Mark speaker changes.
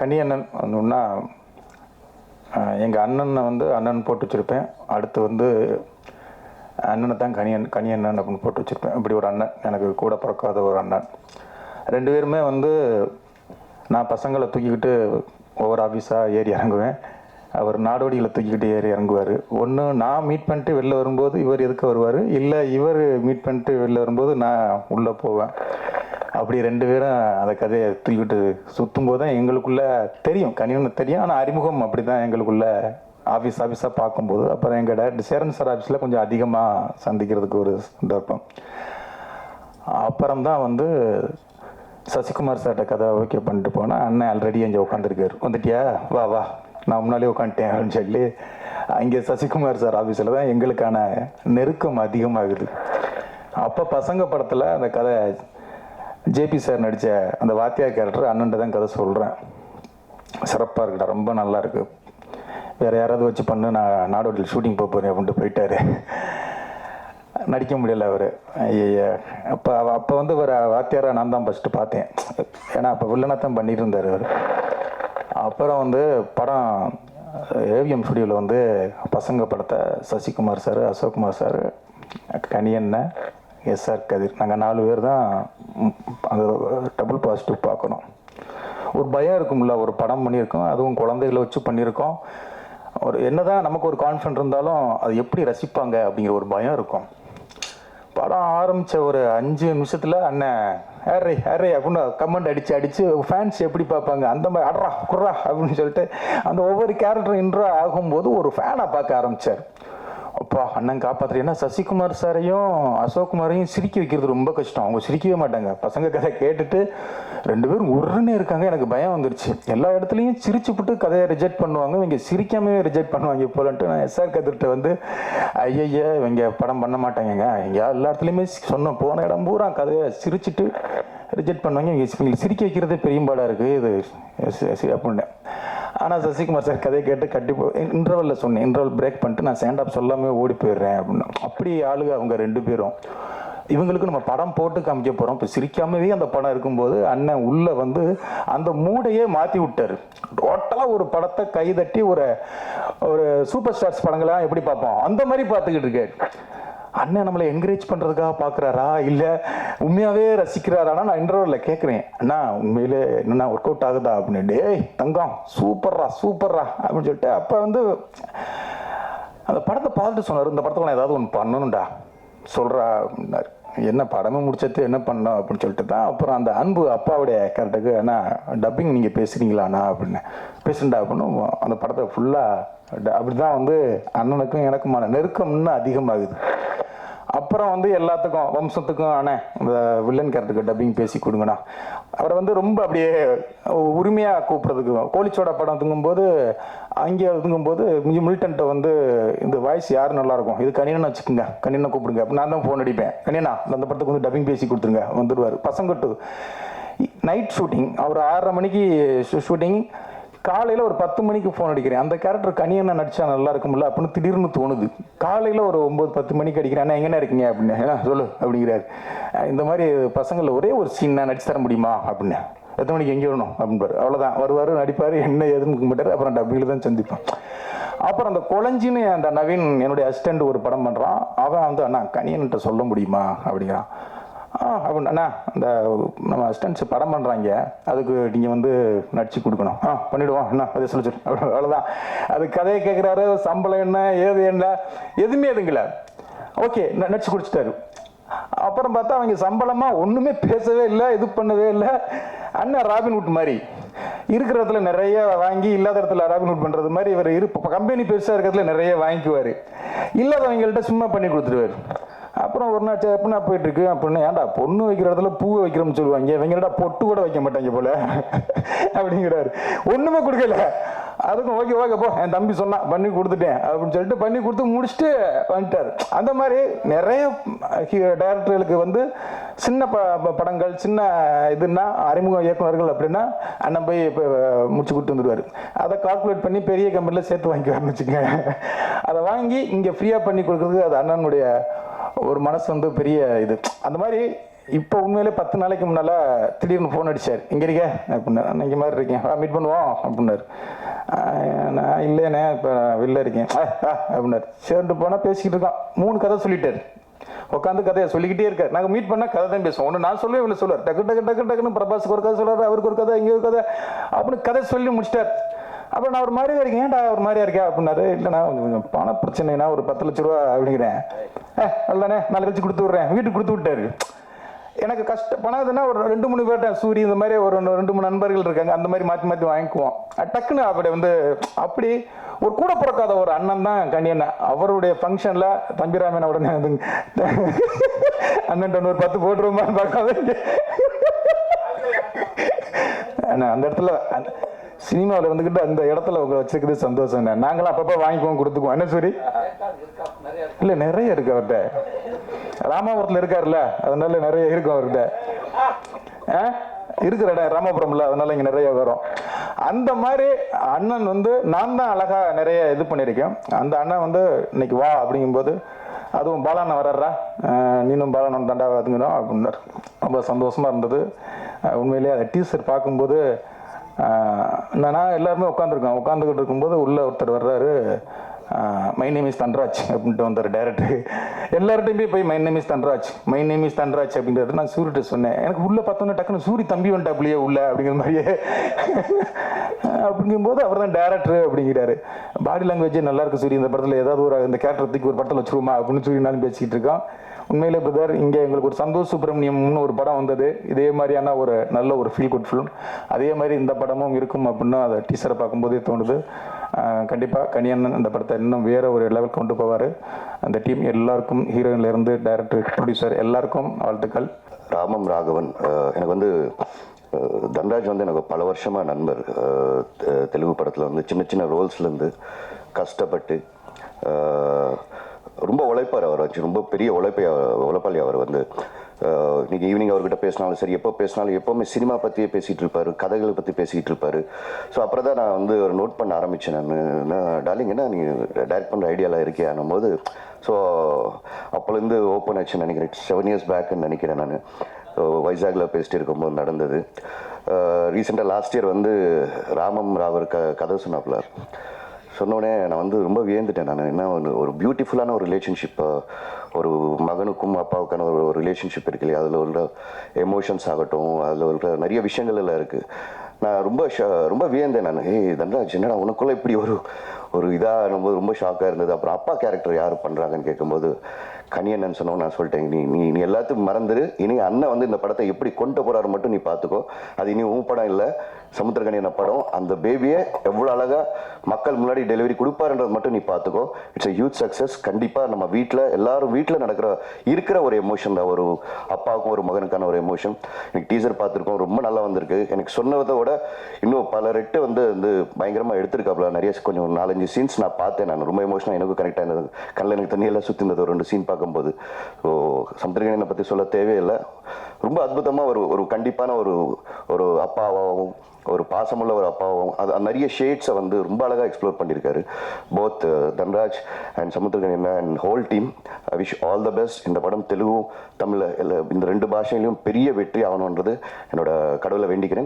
Speaker 1: கனியண்ணன் வந்தோம்னா எங்கள் அண்ணனை வந்து அண்ணன் போட்டு வச்சுருப்பேன். அடுத்து வந்து அண்ணனை தான் கனியன் கனியண்ணன் அப்படின்னு போட்டு வச்சுருப்பேன். இப்படி ஒரு அண்ணன் எனக்கு கூட பிறக்காத ஒரு அண்ணன். ரெண்டு பேருமே வந்து நான் பசங்களை தூக்கிக்கிட்டு ஒவ்வொரு ஆஃபீஸாக ஏறி இறங்குவேன். அவர் நாடோடிகளை தூக்கிக்கிட்டு ஏறி இறங்குவார். ஒன்று நான் மீட் பண்ணிட்டு வெளில வரும்போது இவர் எதுக்கு வருவார்? இல்லை இவர் மீட் பண்ணிட்டு வெளில வரும்போது நான் உள்ளே போவேன். அப்படி ரெண்டு பேரும் அந்த கதையை தூக்கிட்டு சுற்றும் போது தான் எங்களுக்குள்ள தெரியும். கனியன்னு தெரியும். ஆனால் அறிமுகம் அப்படி தான் எங்களுக்குள்ள ஆஃபீஸ் ஆஃபீஸாக பார்க்கும்போது. அப்புறம் எங்கள் டேரக்டர் சேரன் சார் ஆஃபீஸில் கொஞ்சம் அதிகமாக சந்திக்கிறதுக்கு ஒரு சந்தர்ப்பம். அப்புறம் தான் வந்து சசிகுமார் சார்கிட்ட கதை ஓகே பண்ணிட்டு போனால் அண்ணன் ஆல்ரெடி இங்கே உட்காந்துருக்காரு வந்துட்டியா? வா வா. நான் முன்னாலே உட்காந்துட்டேன் அப்படின்னு சொல்லி அங்கே சசிகுமார் சார் ஆஃபீஸில் தான் எங்களுக்கான நெருக்கம் அதிகமாகுது. அப்போ பசங்க படத்தில் அந்த கதை ஜேபி சார் நடித்த அந்த வாத்தியார் கேரக்டர் அண்ணன்ட்ட தான் கதை சொல்கிறேன் சிறப்பாக இருக்குடா ரொம்ப நல்லா இருக்கு. வேறு யாராவது வச்சு பண்ணு நான் நாடோடியில் ஷூட்டிங் போக போகிறேன் அப்படின்ட்டு போயிட்டார். நடிக்க முடியல அவர். ஐயா அப்போ அப்போ வந்து ஒரு வாத்தியாராக நான் தான் ஃபஸ்ட்டு பார்த்தேன். ஏன்னா அப்போ வில்லனாக தான் பண்ணிட்டு இருந்தார் அவர். அப்புறம் வந்து படம் ஏவிஎம் ஸ்டுடியோவில் வந்து பசங்க படத்தை Sasikumar sir Ashokkumar sir Kaniyannan S R Kathir. நாங்கள் நாலு பேர் தான் அது டபுள் பாசிட்டிவ் பார்க்கணும். ஒரு பயம் இருக்கும்ல ஒரு படம் பண்ணியிருக்கோம் அதுவும் குழந்தைகளை வச்சு பண்ணியிருக்கோம். ஒரு என்னதான் நமக்கு ஒரு கான்ஃபிடன்ட் இருந்தாலும் அது எப்படி ரசிப்பாங்க அப்படிங்கிற ஒரு பயம் இருக்கும். படம் ஆரம்பித்த ஒரு அஞ்சு நிமிஷத்தில் அண்ணன் ஹேரே ஹேரே அப்படின்னு கமெண்ட் அடித்து அடித்து ஃபேன்ஸ் எப்படி பார்ப்பாங்க? அந்த மாதிரி அட்ரா குர்ரா அப்படின்னு சொல்லிட்டு அந்த ஒவ்வொரு கேரக்டரும் இன்ட்ரோ ஆகும்போது ஒரு ஃபேனை பார்க்க ஆரம்பித்தார் அப்பா அண்ணன் காப்பாத்துறேன் ஏன்னா சசிகுமார் சாரையும் அசோக்குமாரையும் சிரிக்க வைக்கிறது ரொம்ப கஷ்டம். அவங்க சிரிக்கவே மாட்டாங்க. பசங்க கதை கேட்டுட்டு ரெண்டு பேரும் உருன்னு இருக்காங்க. எனக்கு பயம் வந்துருச்சு. எல்லா இடத்துலையும் சிரிச்சு விட்டு கதையை ரிஜெக்ட் பண்ணுவாங்க. இவங்க சிரிக்காமவே ரிஜெக்ட் பண்ணுவாங்க போலன்ட்டு நான் எஸ்ஆர் கதிர்கிட்ட வந்து ஐயய்ய இவங்க படம் பண்ண மாட்டாங்கங்க. இங்கே எல்லா இடத்துலையுமே சொன்னோம் போன இடம் பூரா கதையை சிரிச்சுட்டு ரிஜெக்ட் பண்ணுவாங்க. இவங்க சிரிக்க வைக்கிறதே பெரியம்பாடாக இருக்குது இது அப்படின்னு. ஆனால் சசிகுமார் சார் கதையை கேட்டு கட்டி போ இன்டர்வலில் சொன்னேன். இன்டர்வல் பிரேக் பண்ணிட்டு நான் ஸ்டாண்ட் அப் சொல்லாமே ஓடி போயிடுறேன் அப்படின்னு. அப்படி ஆளுங்க அவங்க ரெண்டு பேரும். இவங்களுக்கு நம்ம படம் போட்டு காமிக்க போகிறோம் இப்போ சிரிக்காமவே அந்த படம் இருக்கும்போது அண்ணன் உள்ளே வந்து அந்த மூடையே மாற்றி விட்டாரு. டோட்டலாக ஒரு படத்தை கைதட்டி ஒரு ஒரு சூப்பர் ஸ்டார்ஸ் படங்களெலாம் எப்படி பார்ப்போம்? அந்த மாதிரி பார்த்துக்கிட்டு இருக்காரு. அண்ணன் நம்மளை என்கரேஜ் பண்ணுறதுக்காக பார்க்குறாரா? இல்லை உண்மையாகவே ரசிக்கிறாரானா நான் இன்டர்வலில் கேட்குறேன். அண்ணா உண்மையிலே என்னண்ணா ஒர்க் அவுட் ஆகுதா அப்படின்னு. டேய் தங்கம் சூப்பர்ரா சூப்பர்ரா அப்படின்னு சொல்லிட்டு அப்போ வந்து அந்த படத்தை பார்த்துட்டு சொன்னார். இந்த படத்தில் நான் ஏதாவது ஒன்று பண்ணணும்டா. சொல்கிறா அப்படின்னாரு. என்ன படமே முடிச்சது என்ன பண்ணோம் அப்படின்னு சொல்லிட்டு தான். அப்புறம் அந்த அன்பு அப்பாவுடைய கேரக்டருக்கு அண்ணா டப்பிங் நீங்கள் பேசுகிறீங்களாண்ணா அப்படின்னு. பேசுண்டா அப்படின்னு அந்த படத்தை ஃபுல்லாக அப்படி தான் வந்து அண்ணனுக்கும் எனக்குமான நெருக்கம் இன்னும் அதிகமாகுது. அப்புறம் வந்து எல்லாத்துக்கும் வம்சத்துக்கும் அண்ணே இந்த வில்லன் கேரக்டருக்கு டப்பிங் பேசி கொடுங்கண்ணா. அவரை வந்து ரொம்ப அப்படியே உரிமையாக கூப்பிட்றதுக்கு கோழிச்சோட படம் தூங்கும்போது அங்கே தூங்கும்போது மில்டன்ட்ட வந்து இந்த வாய்ஸ் யார் நல்லாயிருக்கும்? இது கனியனை வச்சுக்கோங்க. கனியனை கூப்பிடுங்க. அப்போ நான் தான் ஃபோன் அடிப்பேன். கனியனா அந்த படத்துக்கு வந்து டப்பிங் பேசி கொடுத்துருங்க. வந்துடுவார் பசங்கட்டு நைட் ஷூட்டிங் அவர் ஆறரை மணிக்கு ஷூட்டிங் காலையில் ஒரு பத்து மணிக்கு ஃபோன் அடிக்கிறேன். அந்த கேரக்டர் கனியண்ணா நடிச்சா நல்லா இருக்கும்ல அப்படின்னு திடீர்னு தோணுது. காலையில் ஒரு ஒம்பது பத்து மணிக்கு அடிக்கிறேன். அண்ணா எங்கண்ணா இருக்கீங்க? அப்படின்னு. "அண்ணா, சொல்லு அப்படிங்கிறாரு. இந்த மாதிரி பசங்களில் ஒரே ஒரு சீன் நான் நடிச்சு தர முடியுமா? அப்படின்னு. எத்தனை மணிக்கு எங்கே வரணும்? அப்படின்னு அவ்வளோதான் வருவார் நடிப்பார் என்ன ஏதுன்னு மாட்டார் அப்புறம் டப்பிங்கில் தான் சந்திப்போம். அப்புறம் அந்த குழஞ்சின்னு அந்த நவீன் என்னுடைய அசிஸ்டண்ட் ஒரு படம் பண்ணுறான் அவன் வந்து அண்ணா கனியன்கிட்ட சொல்ல முடியுமா? அப்படிங்கிறான். ஆ அப்படின்னா அண்ணா இந்த நம்ம ஸ்டன்ஸ் படம் பண்ணுறாங்க அதுக்கு நீங்கள் வந்து நடிச்சு கொடுக்கணும். ஆ பண்ணிவிடுவோம் அண்ணா அதை சொல்லி அவ்வளோதான் அது கதையை கேட்குறாரு சம்பளம் என்ன ஏது என்ன எதுவுமே எதுங்கள ஓகே நடிச்சு குடிச்சிட்டாரு அப்புறம் பார்த்தா அவங்க சம்பளமாக ஒன்றுமே பேசவே இல்லை இது பண்ணவே இல்லை. அண்ணன் ராபின்வுட் மாதிரி. இருக்கிற இடத்துல நிறைய வாங்கி இல்லாத இடத்துல ராபின்வுட் பண்ணுறது மாதிரி இவர் இரு கம்பெனி பெருசாக இருக்கிறதுல நிறைய வாங்கிக்குவார். இல்லாதவங்கள்ட்ட சும்மா பண்ணி கொடுத்துருவாரு அப்புறம் ஒரு நாள் எப்படின்னா போயிட்டு இருக்கு அப்படின்னு ஏன்டா பொண்ணு வைக்கிற இடத்துல பூவை வைக்கிறோம்னு சொல்லுவாங்க. இவங்கடா பொட்டு கூட வைக்க மாட்டாங்க போல. அப்படிங்கிறாரு. ஒண்ணுமே கொடுக்கல. அதுக்கும் ஓகே ஓகே போ. என் தம்பி சொன்னா பண்ணி கொடுத்துட்டேன். அப்படின்னு சொல்லிட்டு பண்ணி கொடுத்து முடிச்சுட்டு வந்துட்டார். அந்த மாதிரி நிறைய டைரக்டர்களுக்கு வந்து சின்ன ப ப- படங்கள் சின்ன இதுன்னா அறிமுக இயக்குநர்கள் அப்படின்னா அண்ணன் போய் இப்போ முடிச்சு கொடுத்து வந்துடுவார். அதை கால்குலேட் பண்ணி பெரிய கம்பெனியில் சேர்த்து வாங்கிக்குவாருன்னு வச்சுக்கோங்க. அதை வாங்கி இங்கே ஃப்ரீயாக பண்ணி கொடுக்குறதுக்கு அது அண்ணனுடைய ஒரு மனசு வந்து பெரிய இது. அந்த மாதிரி இப்போ உண்மையிலே பத்து நாளைக்கு முன்னால் திடீர்னு ஃபோன் அடிச்சார். இங்கே இருக்க அப்படின்னாரு. "நான் மாதிரி இருக்கேன். மீட் பண்ணுவோம் அப்படின்னாரு. நான் இல்லைண்ணே. இப்போ வெளில இருக்கேன். "ஆ, அப்படின்னாரு. சேர்ந்து போனால் பேசிக்கிட்டு இருக்கான். மூணு கதை சொல்லிட்டார். உட்காந்து கதையை சொல்லிக்கிட்டே இருக்கார். நாங்கள் மீட் பண்ணால் கதை தான் பேசுவோம். ஒன்று நான் சொல்லுவேன் இவ்வளோ சொல்லுவார். டக்கு டக்கு டக்கு டக்குன்னு பிரபாஸுக்கு ஒரு கதை சொல்கிறார் அவருக்கு ஒரு கதை இங்கே ஒரு கதை அப்படின்னு கதை சொல்லி முடிச்சிட்டார். அப்புறம் நான் ஒரு மாதிரியா இருக்கேன். ஏன்டா ஒரு மாதிரியா இருக்கேன் அப்படின்னாரு. இல்லைண்ணா கொஞ்சம் கொஞ்சம் பண பிரச்சனைனா ஒரு பத்து லட்ச ரூபா அப்படிங்கிறேன் ஏ அதுதானே நாலு கழிச்சு கொடுத்து விட்றேன். வீட்டுக்கு கொடுத்து விட்டாரு. எனக்கு கஷ்ட பணம் இதுன்னா ஒரு ரெண்டு மூணு பேர்ட்ட சூரி இந்த மாதிரி ஒரு ரெண்டு- மூணு நண்பர்கள் இருக்காங்க. அந்த மாதிரி மாற்றி மாற்றி வாங்கிக்குவோம். டக்குன்னு அப்படி வந்து அப்படி ஒரு கூட பிறக்காத ஒரு அண்ணன் தான் கண்ணியண்ணன் அவருடைய ஃபங்க்ஷனில் தம்பிராமன் உடனே வந்து அண்ணன் ஒரு பத்து போட்டுருமான்னு பார்க்காத அண்ணா, அந்த இடத்துல சினிமாவில் வந்துக்கிட்டு அந்த இடத்துல உங்களை வச்சிருக்கிறது சந்தோஷம் என்ன? நாங்களும் அப்பப்போ வாங்கிக்குவோம் கொடுத்துக்குவோம். என்ன சரி? இல்லை நிறைய இருக்கு அவர்கிட்ட. ராமாபுரத்தில் இருக்காருல்ல அதனால நிறைய இருக்கும் அவர்கிட்ட. ஆ? இருக்கிற இடம் ராமபுரம்ல அதனால இங்கே நிறைய வரும். அந்த மாதிரி அண்ணன் வந்து நான் தான் அழகாக நிறைய இது பண்ணியிருக்கேன். அந்த அண்ணன் வந்து இன்னைக்கு வா அப்படிங்கும்போது அதுவும் பாலாண்ணன் வர்றா நீனும் பாலாண்ணன் தண்டா அதுங்கிறோம் அப்படின்னாரு. ரொம்ப சந்தோஷமாக இருந்தது. உண்மையிலேயே அதை டீசர் பார்க்கும்போது நான் எல்லாருமே உட்காந்துருக்கோம் உட்காந்துக்கிட்டு இருக்கும்போது உள்ளே ஒருத்தர் வர்றாரு. மை நேம் இஸ் தன்ராஜ் அப்படின்ட்டு வந்தார் டேரக்டர் எல்லார்ட்டையுமே போய் my name is Dhanraj my name is Dhanraj அப்படின்றது நான் சூரிட்ட சொன்னேன். எனக்கு உள்ளே பார்த்தோன்னே டக்குன்னு சூரி தம்பி வந்துட்டாப்லையே உள்ள அப்படிங்கிற மாதிரியே. அப்படிங்கும்போது அவர் தான் டேரக்டர் அப்படிங்கிறாரு. பாடி லாங்குவேஜே நல்லா இருக்கு சூரி. இந்த படத்தில் ஏதாவது ஒரு இந்த கேரக்டர் தூக்கி ஒரு படத்தில் வச்சுருவோமா அப்படின்னு சூரியனாலும் நானும் பேசிக்கிட்டு இருக்கான் உண்மையிலே பிரதர் இங்கே எங்களுக்கு ஒரு சந்தோஷ் சுப்பிரமணியம்னு ஒரு படம் வந்தது. இதே மாதிரியான ஒரு நல்ல ஒரு ஃபீல் குட் ஃபிலிம் அதே மாதிரி இந்த படமும் இருக்கும் அப்படின்னு அதை டீசரை பார்க்கும்போதே தோணுது. கண்டிப்பாக கனியண்ணன் இந்த படத்தை இன்னும் வேற ஒரு லெவல் கொண்டு போவார். அந்த டீம் எல்லாருக்கும் ஹீரோயின்லேருந்து டைரக்டர் ப்ரொடியூசர் எல்லாருக்கும் வாழ்த்துக்கள்.
Speaker 2: ராமம் ராகவன் எனக்கு வந்து தன்ராஜ் வந்து எனக்கு பல வருஷமாக நண்பர். தெ- தெலுங்கு படத்தில் வந்து சின்ன சின்ன ரோல்ஸ்லேருந்து கஷ்டப்பட்டு உழைப்பார் அவர். வச்சு ரொம்ப பெரிய உழைப்பை உழைப்பாளி அவர் வந்து. அஹ் இன்னைக்கு ஈவினிங் அவர்கிட்ட பேசினாலும் சரி எப்போ பேசினாலும் எப்போவுமே சினிமா பற்றியே பேசிகிட்டு இருப்பார் கதைகளை பற்றி பேசிகிட்டு இருப்பார். ஸோ அப்புறம் தான் நான் வந்து ஒரு நோட் பண்ண ஆரம்பித்தேன் நான். டார்லிங் என்ன நீ டைரக்ட் பண்ணுற ஐடியாவில் இருக்கியானும் போது ஸோ அப்போலேருந்து ஓப்பன் ஆச்சு நினைக்கிறேன். செவன் இயர்ஸ் பேக்குன்னு நினைக்கிறேன் நான். வைசாகில் பேசிட்டு இருக்கும்போது நடந்தது. ரீசெண்டாக லாஸ்ட் இயர் வந்து ராமம் ராவர் க கதை சொன்னாப்புல சொன்னோடனே நான் வந்து ரொம்ப வியந்துட்டேன் நான். என்ன ஒரு ஒரு பியூட்டிஃபுல்லான ஒரு ரிலேஷன்ஷிப் ஒரு மகனுக்கும் அப்பாவுக்கான ஒரு ரிலேஷன்ஷிப் இருக்கு இல்லையா? அதில் உள்ள எமோஷன்ஸ் ஆகட்டும் அதில் உள்ள நிறைய விஷயங்கள் எல்லாம் இருக்குது நான் ரொம்ப ஷா ரொம்ப வியந்தேன் நான். ஏய் தன்ராஜ் என்னடா உனக்குள்ளே இப்படி ஒரு ஒரு இதாக ரொம்ப ரொம்ப ஷாக்காக இருந்தது? அப்புறம் அப்பா கேரக்டர் யார் பண்ணுறாங்கன்னு கேட்கும்போது கனியண்ணன் சொன்னோம் நான் சொல்லிட்டேன். நீ நீ நீ எல்லாத்தையும் மறந்துரு. இனி அண்ணன் வந்து இந்த படத்தை எப்படி கொண்டு போறாரு மட்டும் நீ பார்த்துக்கோ அது இனி உன் படம் இல்லை. சமுத்திரகனியன படம். அந்த பேபியை எவ்வளோ அழகா மக்கள் முன்னாடி டெலிவரி கொடுப்பாருன்றது மட்டும் நீ பார்த்துக்கோ இட்ஸ் a ஹியூஜ் சக்ஸஸ் கண்டிப்பாக நம்ம வீட்டில் எல்லாரும் வீட்டில் நடக்கிற இருக்கிற ஒரு எமோஷன் தான். ஒரு அப்பாவுக்கும் ஒரு மகனுக்கான ஒரு எமோஷன் எனக்கு டீசர் பார்த்துருக்கோம். ரொம்ப நல்லா வந்திருக்கு. எனக்கு சொன்னதை விட இன்னும் பல ரெட்டு வந்து வந்து பயங்கரமாக எடுத்திருக்காப்புல. நிறைய கொஞ்சம் நாலஞ்சு சீன்ஸ் நான் பார்த்தேன். நான் ரொம்ப எமோஷனாக எனக்கு கனெக்ட் ஆயிருந்தது. கண்ணில் எனக்கு தண்ணியெல்லாம் சுற்றி இருந்தது ஒரு ரெண்டு சீன் பார்க்கும்போது ஸோ சமுத்திரகனியனை பற்றி சொல்ல தேவையில்லை. ரொம்ப அற்புதமாக ஒரு ஒரு கண்டிப்பான ஒரு ஒரு அப்பாவாகவும் ஒரு பாசமுள்ள ஒரு அப்பாவும் அது நிறைய ஷேட்ஸை வந்து ரொம்ப அழகாக எக்ஸ்ப்ளோர் பண்ணியிருக்காரு. Both uh, Dhanraj and Samuthirakani and whole team I wish all the best இந்த படம் தெலுங்கும் தமிழ் இந்த ரெண்டு பாஷையிலையும் பெரிய வெற்றி ஆகணுன்றது என்னோட கடவுளை வேண்டிக்கிறேன்.